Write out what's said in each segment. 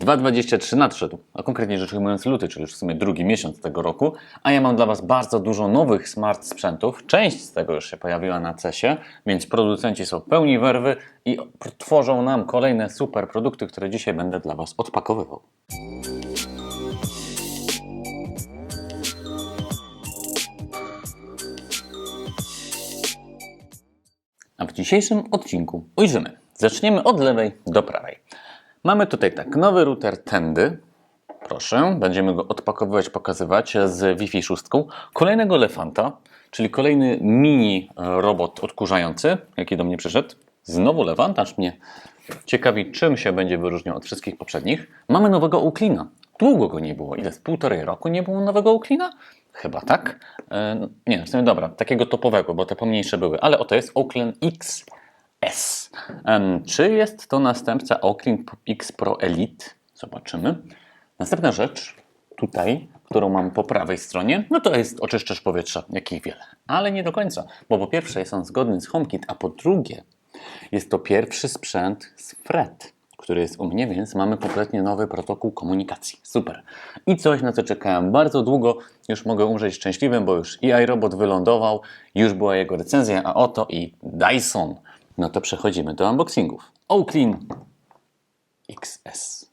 2.23 nadszedł, a konkretnie rzecz ujmując luty, czyli już w sumie drugi miesiąc tego roku, a ja mam dla Was bardzo dużo nowych smart sprzętów. Część z tego już się pojawiła na CESie, więc producenci są pełni werwy i tworzą nam kolejne super produkty, które dzisiaj będę dla Was odpakowywał. A w dzisiejszym odcinku ujrzymy. Zaczniemy od lewej do prawej. Mamy tutaj tak, nowy router Tendy. Proszę, będziemy go odpakowywać, pokazywać z Wi-Fi 6. Kolejnego Lefanta, czyli kolejny mini robot odkurzający, jaki do mnie przyszedł. Znowu Lefant, aż mnie ciekawi, czym się będzie wyróżniał od wszystkich poprzednich. Mamy nowego Uklina. Długo go nie było. Ile? Z półtorej roku nie było nowego Uklina? Chyba tak. E, nie, w sumie dobra, takiego topowego, bo te pomniejsze były, ale oto jest Oaklin X S. Czy jest to następca Oaklin X Pro Elite? Zobaczymy. Następna rzecz, tutaj, którą mam po prawej stronie, no to jest oczyszczacz powietrza, jakich wiele. Ale nie do końca, bo po pierwsze jest on zgodny z HomeKit, a po drugie jest to pierwszy sprzęt z FRED, który jest u mnie, więc mamy kompletnie nowy protokół komunikacji. Super. I coś, na co czekałem bardzo długo, już mogę umrzeć szczęśliwym, bo już i iRobot wylądował, już była jego recenzja, a oto i Dyson. No to przechodzimy do unboxingów. Oaklin XS,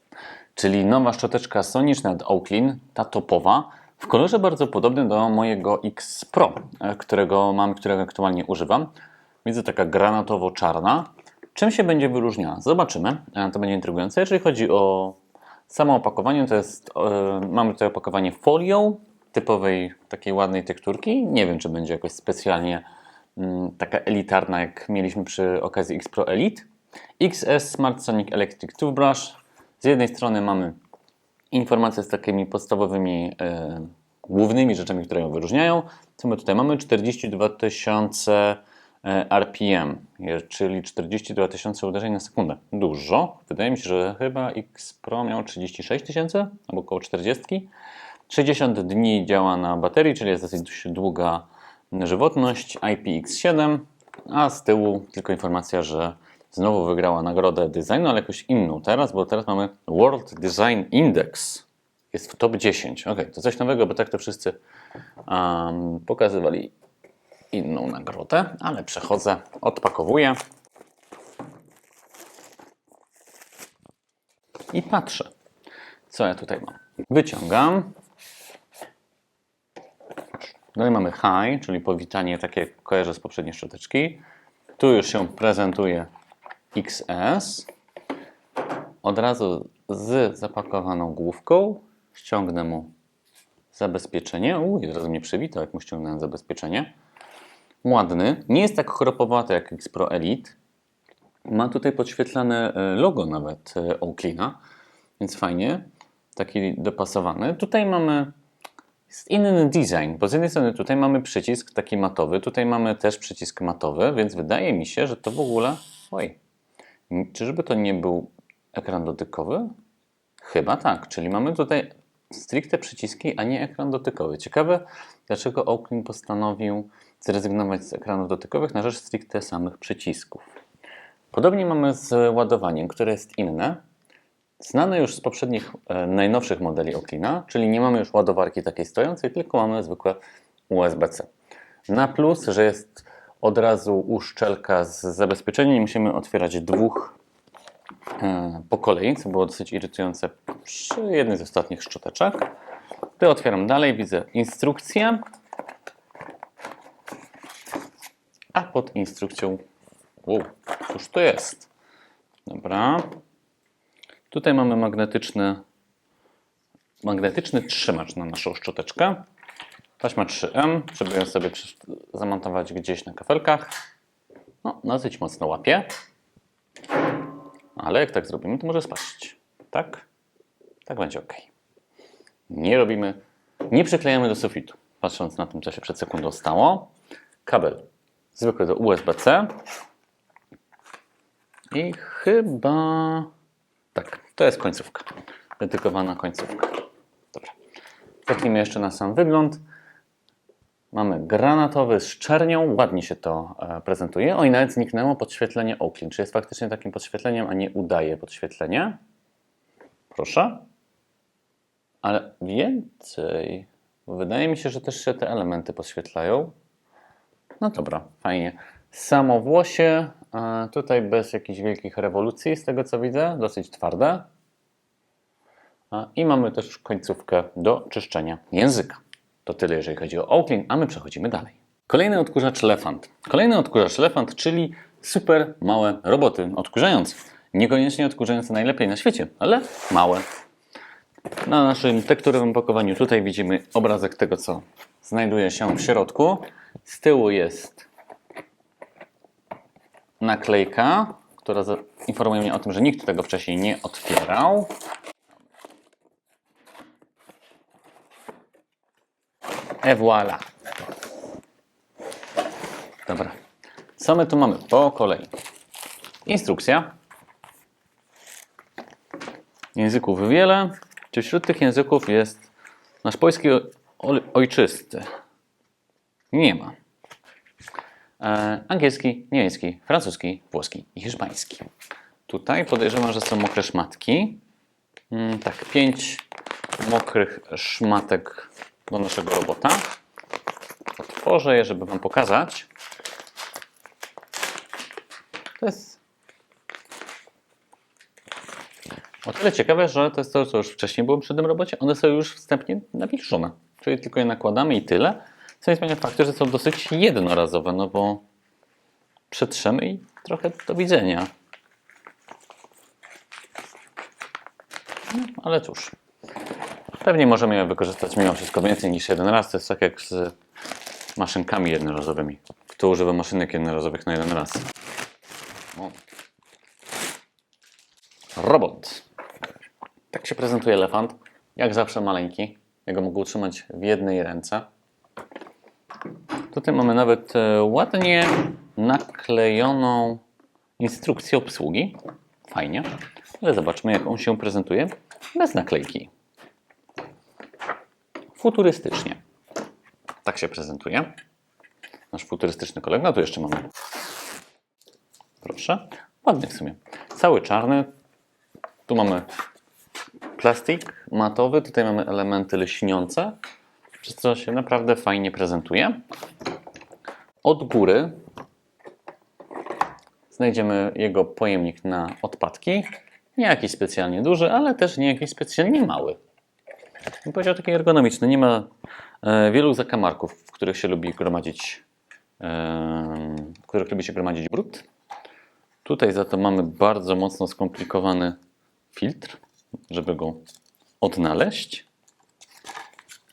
czyli nowa szczoteczka soniczna od Oaklin, ta topowa, w kolorze bardzo podobnym do mojego X Pro, e, którego mam, którego aktualnie używam. Widzę taka granatowo-czarna. Czym się będzie wyróżniała? Zobaczymy. E, To będzie intrygujące. Jeżeli chodzi o samo opakowanie, to jest, e, mamy tutaj opakowanie folią typowej, takiej ładnej tekturki. Nie wiem, czy będzie jakoś specjalnie taka elitarna, jak mieliśmy przy okazji X Pro Elite. XS Smart Sonic Electric Toothbrush. Z jednej strony mamy informacje z takimi podstawowymi e, głównymi rzeczami, które ją wyróżniają. Co my tutaj mamy? 42 tysiące e, RPM, czyli 42 tysiące uderzeń na sekundę. Dużo. Wydaje mi się, że chyba X Pro miał 36 tysięcy, albo około 40. 60 dni działa na baterii, czyli jest dosyć długa żywotność. IPX7, a z tyłu tylko informacja, że znowu wygrała nagrodę designu, ale jakąś inną teraz, bo teraz mamy World Design Index. Jest w top 10. Ok, to coś nowego, bo tak to wszyscy um, pokazywali inną nagrodę, ale przechodzę, odpakowuję i patrzę, co ja tutaj mam. Wyciągam. No i mamy hi, czyli powitanie takie kojarzę z poprzedniej szczoteczki. Tu już się prezentuje XS. Od razu z zapakowaną główką ściągnę mu zabezpieczenie. Uj, od razu mnie przywitał, jak mu ściągnąłem zabezpieczenie. Ładny. Nie jest tak chropowaty jak X Pro Elite. Ma tutaj podświetlane e, logo nawet e, Oaklina, więc fajnie. Taki dopasowany. Tutaj mamy jest inny design, bo z jednej strony tutaj mamy przycisk taki matowy, tutaj mamy też przycisk matowy, więc wydaje mi się, że to w ogóle... Oj, czyżby to nie był ekran dotykowy? Chyba tak, czyli mamy tutaj stricte przyciski, a nie ekran dotykowy. Ciekawe, dlaczego Oaklin postanowił zrezygnować z ekranów dotykowych na rzecz stricte samych przycisków. Podobnie mamy z ładowaniem, które jest inne. Znane już z poprzednich, e, najnowszych modeli Oaklina, czyli nie mamy już ładowarki takiej stojącej, tylko mamy zwykłe USB-C. Na plus, że jest od razu uszczelka z zabezpieczeniem, nie musimy otwierać dwóch e, po kolei, co było dosyć irytujące przy jednej z ostatnich szczoteczek. Gdy otwieram dalej, widzę instrukcję, a pod instrukcją, wow, cóż to jest? Dobra, Tutaj mamy magnetyczny, magnetyczny trzymacz na naszą szczoteczkę. Taśma 3M, żeby ją sobie zamontować gdzieś na kafelkach. No, dosyć mocno łapie. Ale jak tak zrobimy, to może spaść. Tak? Tak będzie ok. Nie robimy, nie przyklejamy do sufitu. Patrząc na tym, co się przed sekundą stało. Kabel zwykły do USB-C. I chyba... Tak, to jest końcówka. Dedykowana końcówka. Dobra. Zerknijmy jeszcze na sam wygląd. Mamy granatowy z czernią, ładnie się to e, prezentuje. O i nawet zniknęło podświetlenie Oaklin. Czy jest faktycznie takim podświetleniem, a nie udaje podświetlenie? Proszę. Ale więcej. Wydaje mi się, że też się te elementy podświetlają. No dobra, fajnie. Samo włosie, tutaj bez jakichś wielkich rewolucji, z tego co widzę, dosyć twarde. I mamy też końcówkę do czyszczenia języka. To tyle, jeżeli chodzi o Oakley, a my przechodzimy dalej. Kolejny odkurzacz Lefant. Kolejny odkurzacz Lefant, czyli super małe roboty odkurzające. Niekoniecznie odkurzające najlepiej na świecie, ale małe. Na naszym tekturowym pakowaniu tutaj widzimy obrazek tego, co znajduje się w środku. Z tyłu jest naklejka, która informuje mnie o tym, że nikt tego wcześniej nie otwierał. E voilà. Dobra. Co my tu mamy? Po kolei. Instrukcja. Języków wiele. Czy wśród tych języków jest nasz polski ojczysty? Nie ma. E, angielski, niemiecki, francuski, włoski i hiszpański. Tutaj podejrzewam, że są mokre szmatki. Mm, tak, pięć mokrych szmatek do naszego robota. Otworzę je, żeby Wam pokazać. To jest o tyle ciekawe, że to jest to, co już wcześniej było przy tym robocie. One są już wstępnie nawilżone. Czyli tylko je nakładamy i tyle. Co nie zmienia faktu, że są dosyć jednorazowe, no bo przetrzemy i trochę do widzenia. No, ale cóż. Pewnie możemy je wykorzystać mimo wszystko więcej niż jeden raz. To jest tak jak z maszynkami jednorazowymi. Kto używa maszynek jednorazowych na jeden raz? O. Robot. Tak się prezentuje elefant. Jak zawsze maleńki. Ja go mogę utrzymać w jednej ręce. Tutaj mamy nawet e, ładnie naklejoną instrukcję obsługi. Fajnie. Ale zobaczmy, jak on się prezentuje bez naklejki. Futurystycznie. Tak się prezentuje. Nasz futurystyczny kolega. Tu jeszcze mamy. Proszę. Ładny w sumie. Cały czarny. Tu mamy plastik matowy. Tutaj mamy elementy lśniące. Przez co się naprawdę fajnie prezentuje. Od góry znajdziemy jego pojemnik na odpadki. Nie jakiś specjalnie duży, ale też nie jakiś specjalnie mały. Bym powiedział taki ergonomiczny. Nie ma e, wielu zakamarków, w których się lubi gromadzić, e, w których lubi się gromadzić brud. Tutaj za to mamy bardzo mocno skomplikowany filtr, żeby go odnaleźć.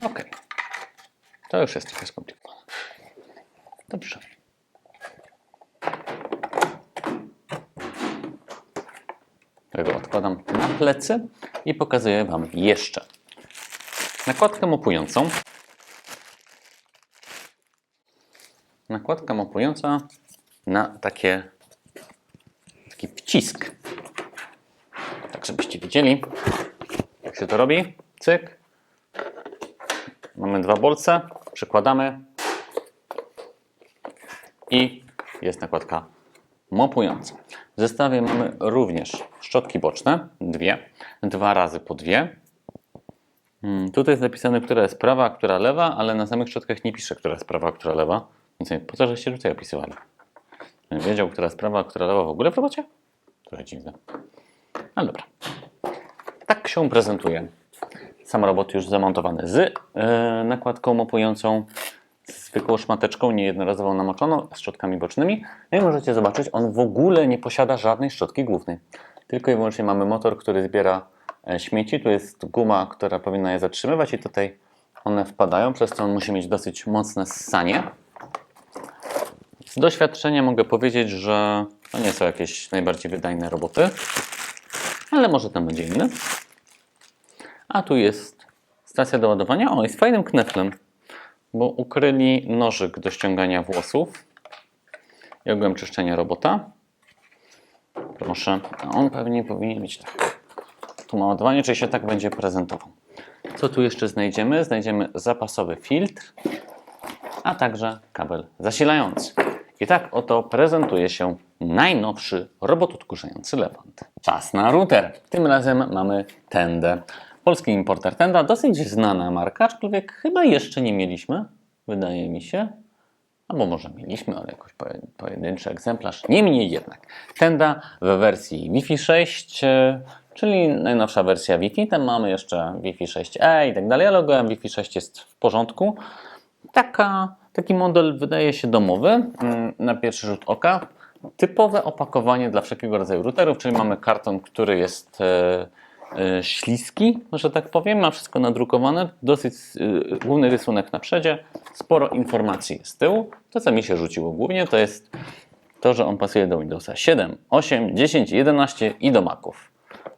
Ok. To już jest trochę skomplikowane. Dobrze. Tego odkładam na plecy i pokazuję Wam jeszcze nakładkę mopującą. Nakładka mopująca na takie, taki wcisk. Tak, żebyście widzieli, jak się to robi. Cyk. Mamy dwa bolce, przykładamy i jest nakładka mopująca. W zestawie mamy również szczotki boczne, dwie, dwa razy po dwie. Mm, Tutaj jest napisane, która jest prawa, która lewa, ale na samych szczotkach nie pisze, która jest prawa, która lewa. Więc po co żeście tutaj opisywali? Wiedział, która jest prawa, która lewa w ogóle w robocie? Trochę dziwne. Ale dobra. Tak się prezentuje. Sam robot już zamontowany z e, nakładką mopującą, zwykłą szmateczką niejednorazowo namoczoną, z szczotkami bocznymi. No i możecie zobaczyć, on w ogóle nie posiada żadnej szczotki głównej. Tylko i wyłącznie mamy motor, który zbiera e, śmieci. Tu jest guma, która powinna je zatrzymywać i tutaj one wpadają, przez co on musi mieć dosyć mocne ssanie. Z doświadczenia mogę powiedzieć, że to nie są jakieś najbardziej wydajne roboty, ale może tam będzie inny. A tu jest stacja do ładowania. O, jest fajnym kneflem, bo ukryli nożyk do ściągania włosów i ogółem czyszczenia robota. Proszę, a on pewnie powinien być tak. Tu ma ładowanie, czyli się tak będzie prezentował. Co tu jeszcze znajdziemy? Znajdziemy zapasowy filtr, a także kabel zasilający. I tak oto prezentuje się najnowszy robot odkurzający Lewant. Czas na router. Tym razem mamy Tendę. Polski importer Tenda, dosyć znana marka, aczkolwiek chyba jeszcze nie mieliśmy, wydaje mi się. Albo może mieliśmy, ale jakoś poje- pojedynczy egzemplarz. Niemniej jednak. Tenda w wersji Wi-Fi 6, e, czyli najnowsza wersja Wi-Fi. Tam mamy jeszcze Wi-Fi 6E i tak dalej, ale ogółem Wi-Fi 6 jest w porządku. Taka, taki model wydaje się domowy mm, na pierwszy rzut oka. Typowe opakowanie dla wszelkiego rodzaju routerów, czyli mamy karton, który jest e, śliski, że tak powiem, ma wszystko nadrukowane, dosyć e, główny rysunek na przodzie, sporo informacji z tyłu. To, co mi się rzuciło głównie, to jest to, że on pasuje do Windowsa 7, 8, 10, 11 i do Maców.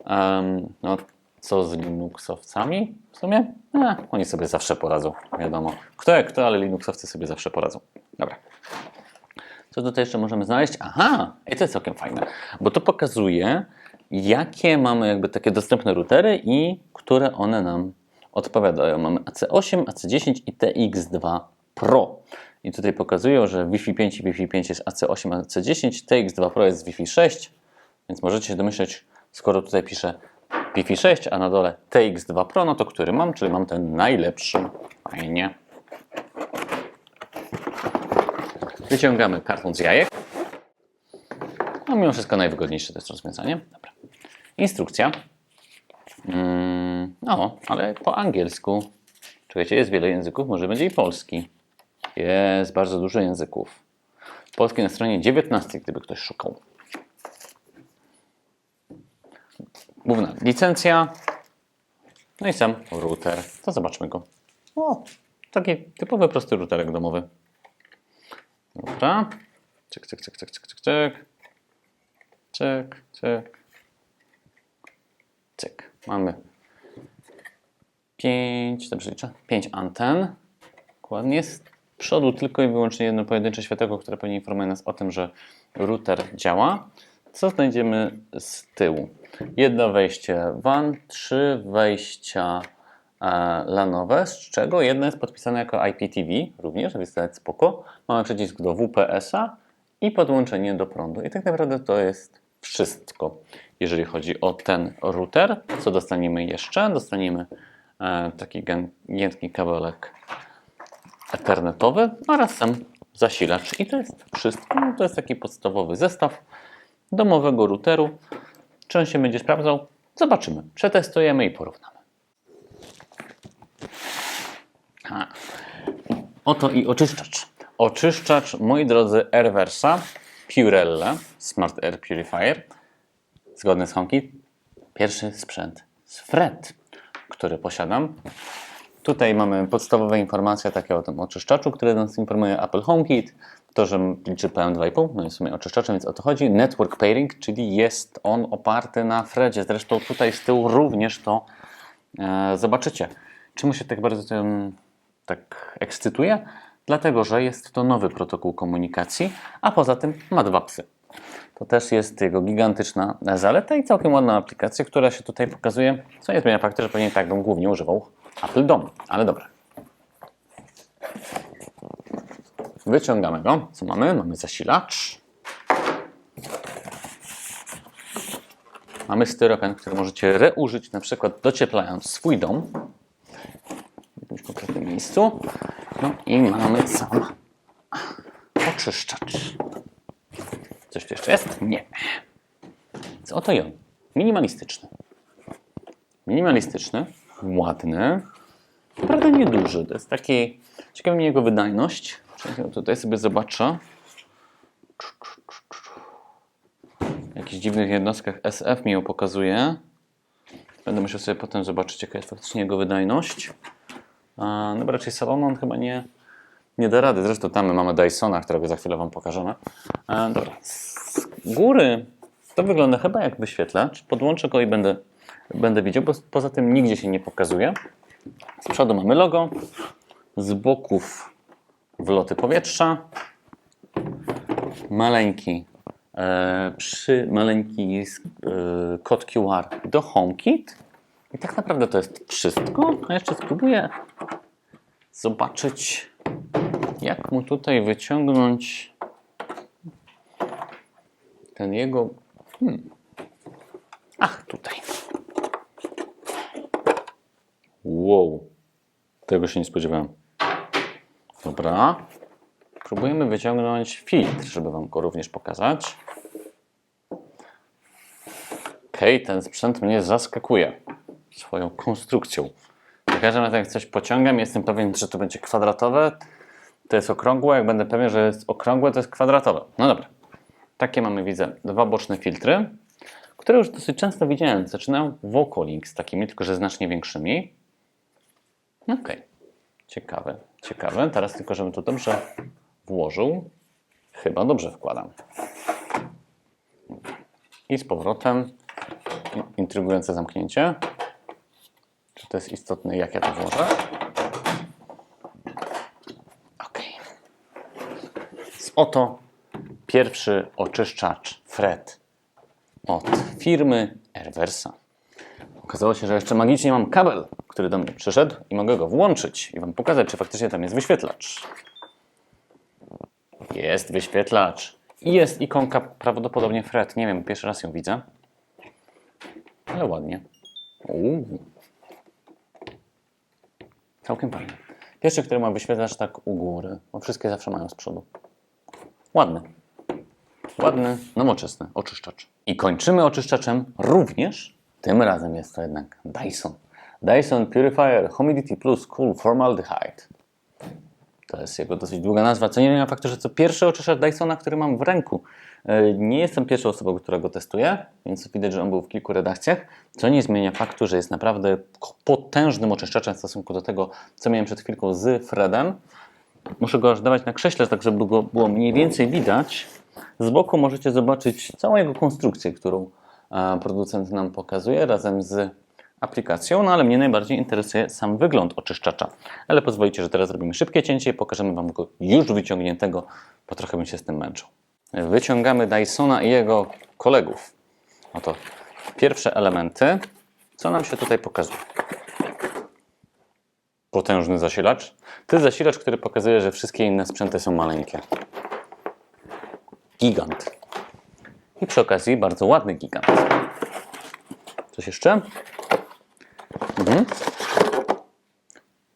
Em, no, co z Linuxowcami w sumie? E, oni sobie zawsze poradzą, wiadomo. Kto jak kto, ale Linuxowcy sobie zawsze poradzą. Dobra. Co tutaj jeszcze możemy znaleźć? Aha, i to jest całkiem fajne, bo to pokazuje, jakie mamy jakby takie dostępne routery i które one nam odpowiadają. Mamy AC8, AC10 i TX2 Pro. I tutaj pokazują, że Wi-Fi 5 i Wi-Fi 5 jest AC8, AC10, TX2 Pro jest Wi-Fi 6, więc możecie się domyśleć, skoro tutaj piszę Wi-Fi 6, a na dole TX2 Pro, no to który mam, czyli mam ten najlepszy. Fajnie. Wyciągamy karton z jajek. No mimo wszystko najwygodniejsze to jest rozwiązanie. Dobra. Instrukcja. Mm, no, ale po angielsku. Czekajcie, jest wiele języków, może będzie i polski. Jest bardzo dużo języków. Polski na stronie 19, gdyby ktoś szukał. Główna licencja. No i sam router. To zobaczmy go. O, taki typowy, prosty routerek domowy. Dobra. Cyk, cyk, cyk, cyk, cyk, cyk, cyk. Cyk, cyk. Cyk. Mamy pięć, dobrze liczę? Pięć anten. Dokładnie. Z przodu tylko i wyłącznie jedno pojedyncze światełko, które pewnie informuje nas o tym, że router działa. Co znajdziemy z tyłu? Jedno wejście WAN, trzy wejścia e, LANowe, z czego jedno jest podpisane jako IPTV również, więc to jest spoko. Mamy przycisk do WPS-a i podłączenie do prądu. I tak naprawdę to jest wszystko, jeżeli chodzi o ten router. Co dostaniemy jeszcze? Dostaniemy e, taki giętki kabelek ethernetowy oraz sam zasilacz. I to jest wszystko. No, To jest taki podstawowy zestaw domowego routeru. Czy on się będzie sprawdzał? Zobaczymy. Przetestujemy i porównamy. A. Oto i oczyszczacz. Oczyszczacz, moi drodzy, Airversa Purella Smart Air Purifier. Zgodny z HomeKit. Pierwszy sprzęt z Fred, który posiadam. Tutaj mamy podstawowe informacje takie o tym oczyszczaczu, które nas informuje Apple HomeKit. To, że liczy PM2,5, no jest w sumie oczyszczaczem, więc o to chodzi. Network pairing, czyli jest on oparty na Fredzie. Zresztą tutaj z tyłu również to e, zobaczycie. Czemu się tak bardzo tym tak ekscytuje? Dlatego, że jest to nowy protokół komunikacji, a poza tym ma dwa psy. To też jest jego gigantyczna zaleta i całkiem ładna aplikacja, która się tutaj pokazuje, co nie zmienia faktu, że pewnie tak bym głównie używał Apple Dom, ale dobra. Wyciągamy go. Co mamy? Mamy zasilacz. Mamy styropian, który możecie reużyć, na przykład docieplając swój dom w jakimś konkretnym miejscu. No i mamy sam oczyszczacz. Coś tu jeszcze jest? Nie. Co oto i on. Minimalistyczny. Minimalistyczny, ładny, naprawdę nieduży. To jest taki, ciekawa mnie jego wydajność. Tutaj sobie zobaczę. W jakichś dziwnych jednostkach SF mi ją pokazuje. Będę musiał sobie potem zobaczyć, jaka jest faktycznie jego wydajność. No bo raczej salonu on chyba nie, nie da rady. Zresztą tam my mamy Dysona, którego za chwilę Wam pokażemy. E, dobra. Z góry to wygląda chyba jak wyświetlacz. Podłączę go i będę, będę widział, bo poza tym nigdzie się nie pokazuje. Z przodu mamy logo, z boków wloty powietrza, maleńki, e, przy, maleńki e, kod QR do HomeKit. I tak naprawdę to jest wszystko. A jeszcze spróbuję zobaczyć, jak mu tutaj wyciągnąć ten jego. Hmm. Ach, tutaj. Wow. Tego się nie spodziewałem. Dobra. Próbujemy wyciągnąć filtr, żeby Wam go również pokazać. Okej, ten sprzęt mnie zaskakuje swoją konstrukcją. Za każdym razem, jak coś pociągam, jestem pewien, że to będzie kwadratowe. To jest okrągłe. Jak będę pewien, że jest okrągłe, to jest kwadratowe. No dobra. Takie mamy, widzę, dwa boczne filtry, które już dosyć często widziałem. Zaczynają Vocalink z takimi, tylko że znacznie większymi. Okej. Ciekawe, ciekawe. Teraz tylko, żebym to dobrze włożył. Chyba dobrze wkładam. I z powrotem intrygujące zamknięcie. Czy to jest istotne, jak ja to włożę? Ok. Oto pierwszy oczyszczacz Fred od firmy Airversa. Okazało się, że jeszcze magicznie mam kabel, który do mnie przyszedł i mogę go włączyć i Wam pokazać, czy faktycznie tam jest wyświetlacz. Jest wyświetlacz. I jest ikonka prawdopodobnie Fred. Nie wiem, pierwszy raz ją widzę. Ale ładnie. Uuu. Całkiem fajnie. Pierwszy, który ma wyświetlacz tak u góry, bo wszystkie zawsze mają z przodu. Ładny. Ładny, nowoczesny oczyszczacz. I kończymy oczyszczaczem również, tym razem jest to jednak Dyson. Dyson Purifier Humidity Plus Cool Formaldehyde. To jest jego dosyć długa nazwa, co nie wiem faktu, że to pierwszy oczyszczacz Dysona, który mam w ręku. E, Nie jestem pierwszą osobą, która go testuje, więc widać, że on był w kilku redakcjach, co nie zmienia faktu, że jest naprawdę potężnym oczyszczaczem w stosunku do tego, co miałem przed chwilką z Fredem. Muszę go aż dawać na krześle, tak żeby go było mniej więcej widać. Z boku możecie zobaczyć całą jego konstrukcję, którą e, producent nam pokazuje razem z aplikacją, no ale mnie najbardziej interesuje sam wygląd oczyszczacza. Ale pozwolicie, że teraz zrobimy szybkie cięcie i pokażemy Wam go już wyciągniętego, bo trochę bym się z tym męczył. Wyciągamy Dysona i jego kolegów. Oto pierwsze elementy. Co nam się tutaj pokazuje? Potężny zasilacz. To jest zasilacz, który pokazuje, że wszystkie inne sprzęty są maleńkie. Gigant. I przy okazji bardzo ładny gigant. Coś jeszcze? Mhm.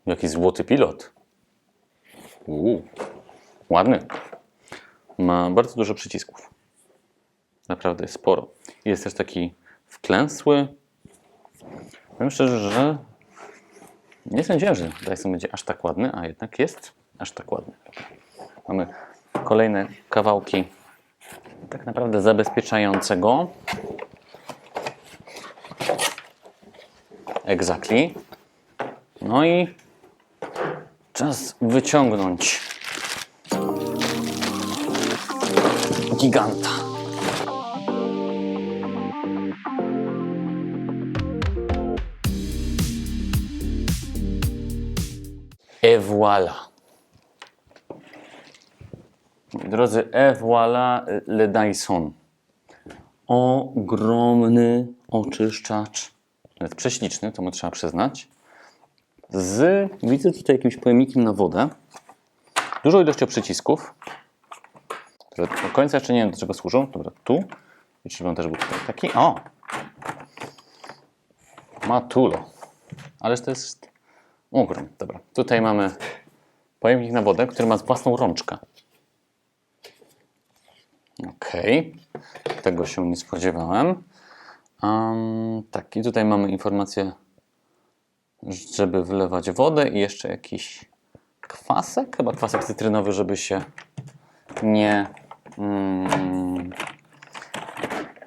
Jaki złoty pilot. Uuu. Ładny. Ma bardzo dużo przycisków. Naprawdę jest sporo. Jest też taki wklęsły. Powiem szczerze, że nie sądziłem, że Dyson będzie aż tak ładny, a jednak jest aż tak ładny. Mamy kolejne kawałki tak naprawdę zabezpieczającego. Exactly. No i czas wyciągnąć giganta. Et voilà. Drodzy, et voilà le Dyson. Ogromny oczyszczacz, prześliczny, to mu trzeba przyznać. Z, widzę tutaj jakimś pojemnikiem na wodę. Dużą ilością przycisków, do końca jeszcze nie wiem do czego służą. Dobra, tu. I on też był tutaj taki? O! Matulo. Ależ to jest ogrom. Dobra, tutaj mamy pojemnik na wodę, który ma własną rączkę. Okej, tego się nie spodziewałem. Um, tak, i tutaj mamy informację, żeby wlewać wodę i jeszcze jakiś kwasek, chyba kwasek cytrynowy, żeby się nie. Mm,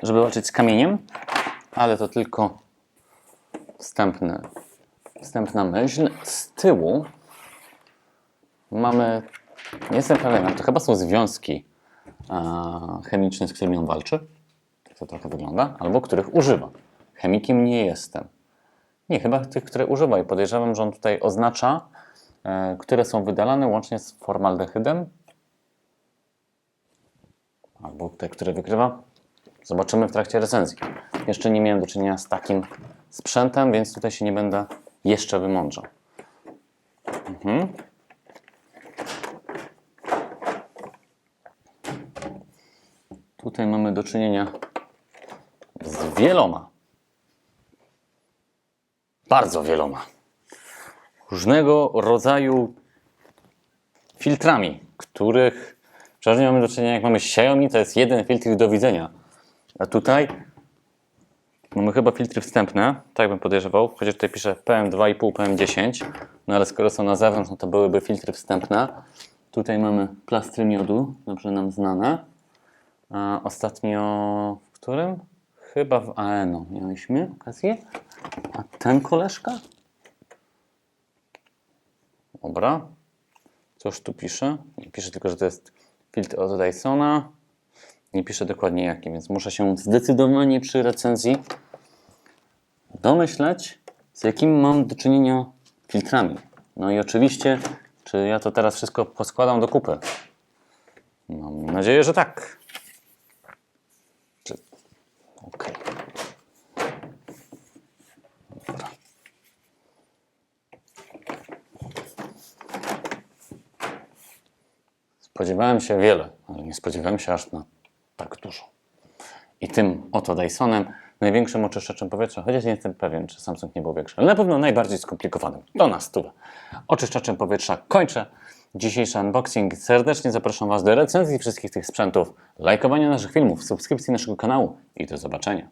żeby walczyć z kamieniem, ale to tylko wstępne, wstępna myśl. Z tyłu mamy, nie jestem pewien, to chyba są związki chemiczne, z którymi on walczy. Tak to trochę wygląda, albo których używa. Chemikiem nie jestem. Nie, chyba tych, które używa i podejrzewam, że on tutaj oznacza, e, które są wydalane łącznie z formaldehydem, albo te, które wykrywa. Zobaczymy w trakcie recenzji. Jeszcze nie miałem do czynienia z takim sprzętem, więc tutaj się nie będę jeszcze wymądrzał. Mhm. Tutaj mamy do czynienia z wieloma, bardzo wieloma, różnego rodzaju filtrami, których przeważnie mamy do czynienia, jak mamy Xiaomi, to jest jeden filtr do widzenia. A tutaj mamy chyba filtry wstępne, tak bym podejrzewał, chociaż tutaj pisze PM2,5, PM10, no ale skoro są na zewnątrz, no to byłyby filtry wstępne. Tutaj mamy plastry miodu, dobrze nam znane. A ostatnio w którym? Chyba w Aeno mieliśmy okazję. A ten koleżka? Dobra. Cóż tu pisze? Pisze tylko, że to jest filtr od Dysona. Nie pisze dokładnie jaki, więc muszę się zdecydowanie przy recenzji domyśleć, z jakimi mam do czynienia filtrami. No i oczywiście, czy ja to teraz wszystko poskładam do kupy? Mam nadzieję, że tak. Czy... Okej. Spodziewałem się wiele, ale nie spodziewałem się aż na tak dużo. I tym oto Dysonem, największym oczyszczaczem powietrza, chociaż nie jestem pewien, czy Samsung nie był większy, ale na pewno najbardziej skomplikowanym. To na stówę. Oczyszczaczem powietrza kończę dzisiejszy unboxing. Serdecznie zapraszam Was do recenzji wszystkich tych sprzętów, lajkowania naszych filmów, subskrypcji naszego kanału i do zobaczenia.